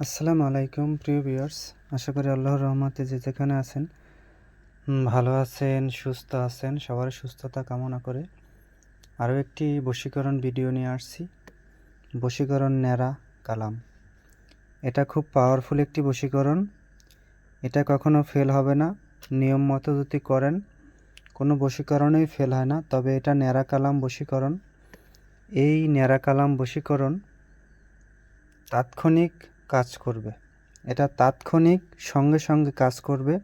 আসসালামু আলাইকুম, প্রিয় ভিউয়ার্স। আশা করি আল্লাহর রহমতে যে যেখানে আছেন ভালো আছেন, সুস্থ আছেন, সবার সুস্থতা কামনা করে আরও একটি বশীকরণ ভিডিও নিয়ে আসছি। বশীকরণ ন্যাড়া কালাম। এটা খুব পাওয়ারফুল একটি বশীকরণ। এটা কখনো ফেল হবে না। নিয়ম মতো যদি করেন, কোনো বশীকরণেই ফেল হয় না। তবে এটা ন্যাড়া কালাম বশীকরণ। এই ন্যাড়া কালাম বশীকরণ তাৎক্ষণিক কাজ করবে। এটা তাৎক্ষণিক, সঙ্গে সঙ্গে কাজ করবে।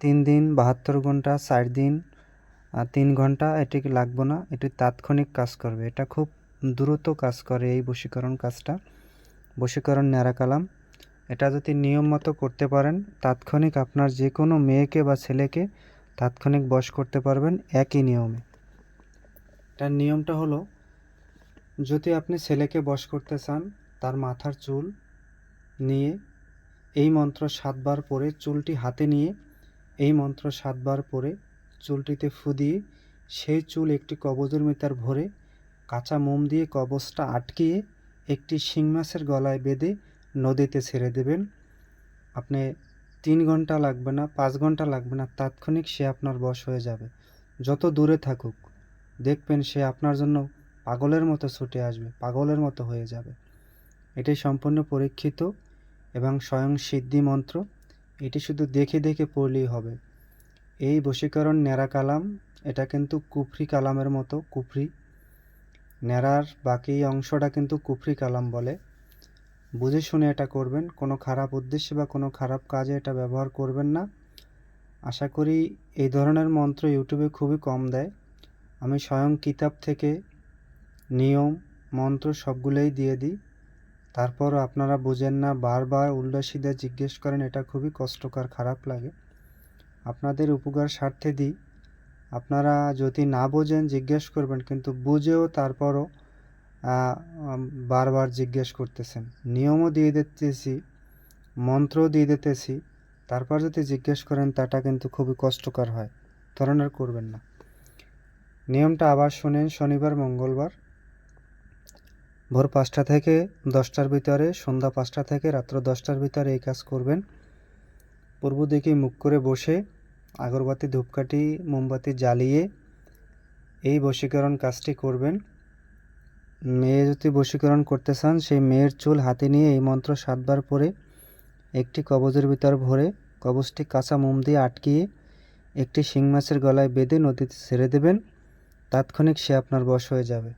তিন দিন, বাহাত্তর ঘণ্টা, চার দিন তিন ঘণ্টা এটিকে লাগবে না? এটি তাৎক্ষণিক কাজ করবে। এটা খুব দ্রুত কাজ করে এই বশীকরণ কাজটা। বশীকরণ ন্যাড়া কালাম। এটা যদি নিয়ম মতো করতে পারেন, তাৎক্ষণিক আপনার যে কোনো মেয়েকে বা ছেলেকে তাৎক্ষণিক বশ করতে পারবেন একই নিয়মে। এটার নিয়মটা হলো, যদি আপনি ছেলেকে বশ করতে চান, তার মাথার চুল নিয়ে এই মন্ত্র সাতবার পরে চুলটি হাতে নিয়ে এই মন্ত্র সাতবার পরে চুলটিতে ফু দিয়ে সেই চুল একটি কবজের মিতার ভরে কাঁচা মোম দিয়ে কবজটা আটকিয়ে একটি শিং মাছের গলায় বেঁধে নদীতে ছেড়ে দেবেন। আপনি তিন ঘণ্টা লাগবে না, পাঁচ ঘণ্টা লাগবে না, তাৎক্ষণিক সে আপনার বশ হয়ে যাবে। যত দূরে থাকুক, দেখবেন সে আপনার জন্য পাগলের মতো ছুটে আসবে, পাগলের মতো হয়ে যাবে। এটাই সম্পূর্ণ পরীক্ষিত এবং স্বয়ং সিদ্ধি মন্ত্র, এটি শুধু দেখে দেখে পড়লেই হবে। এই বশীকরণ ন্যাড়া কালাম, এটা কিন্তু কুফরি কালামের মতো কুফরি। ন্যাড়ার বাকি অংশটা কিন্তু কুফরি কালাম বলে। বুঝে শুনে এটা করবেন, কোনো খারাপ উদ্দেশ্যে বা কোনো খারাপ কাজে এটা ব্যবহার করবেন না। আশা করি এই ধরনের মন্ত্র ইউটিউবে খুবই কম দেয়। আমি স্বয়ং কিতাব থেকে নিয়ম, মন্ত্র সবগুলোই দিয়ে দিই। তারপরও আপনারা বুঝেন না, বারবার উল্লাসীদের জিজ্ঞেস করেন, এটা খুবই কষ্টকর, খারাপ লাগে। আপনাদের উপকার স্বার্থে দিই। আপনারা যদি না বোঝেন, জিজ্ঞেস করবেন, কিন্তু বুঝেও তারপরও বারবার জিজ্ঞেস করতেছেন। নিয়মও দিয়ে দিতেছি, মন্ত্রও দিয়ে দিতেছি, তারপর যদি জিজ্ঞেস করেন, তাটা কিন্তু খুবই কষ্টকর হয়। ধরনের করবেন না। নিয়মটা আবার শুনেন, শনিবার, মঙ্গলবার। ভোর পাঁচটা থেকে দশটার ভিতরে, সন্ধ্যা পাঁচটা থেকে রাত্র দশটার ভিতরে এই কাজ করবেন। পূর্ব দিকে মুখ করে বসে আগরবাতি, ধূপকাঠি, মোমবাতি জ্বালিয়ে এই বশীকরণ কাজটি করবেন। মেয়ে যদি বশীকরণ করতে চান, সেই মেয়ের চুল হাতে নিয়ে এই মন্ত্র সাতবার পরে একটি কবজের ভিতর ভরে কবজটি কাঁচা মোম দিয়ে আটকিয়ে একটি শিং মাছের গলায় বেঁধে নদীতে ছেড়ে দেবেন। তাৎক্ষণিক সে আপনার বশ হয়ে যাবে।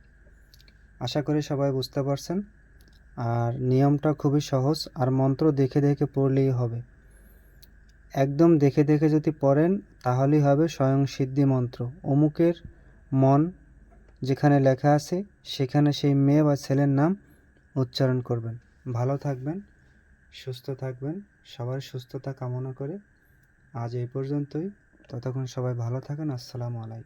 আশা করি সবাই বুঝতে পারছেন। আর নিয়মটা খুবই সহজ আর মন্ত্র দেখে দেখে পড়লেই হবে। একদম দেখে দেখে যদি পড়েন, তাহলেই হবে স্বয়ং সিদ্ধি মন্ত্র। অমুকের মন যেখানে লেখা আছে, সেখানে সেই মেয়ে বা ছেলের নাম উচ্চারণ করবেন। ভালো থাকবেন, সুস্থ থাকবেন, সবার সুস্থতা কামনা করে। আজ এই পর্যন্তই। ততক্ষণ সবাই ভালো থাকেন। আসসালামু আলাইকুম।